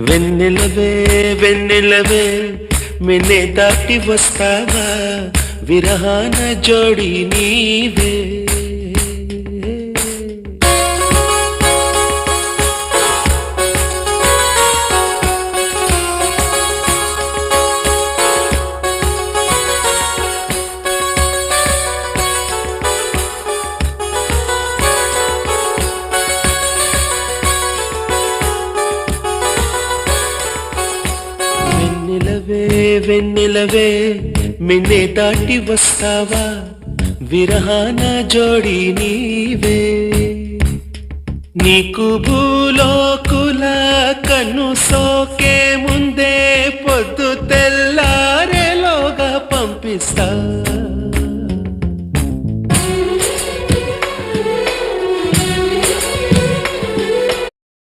వెన్నెలవే వెన్నెలవే మిన్నే దాటి వస్తావా? విరహాన జోడి నీవే. వెన్నెలవే వెన్నెలవే మిన్నే దాటి వస్తావా? విరహాన జోడి నీవే. నీకు భూలోకుల కన్ను సోకే ముందే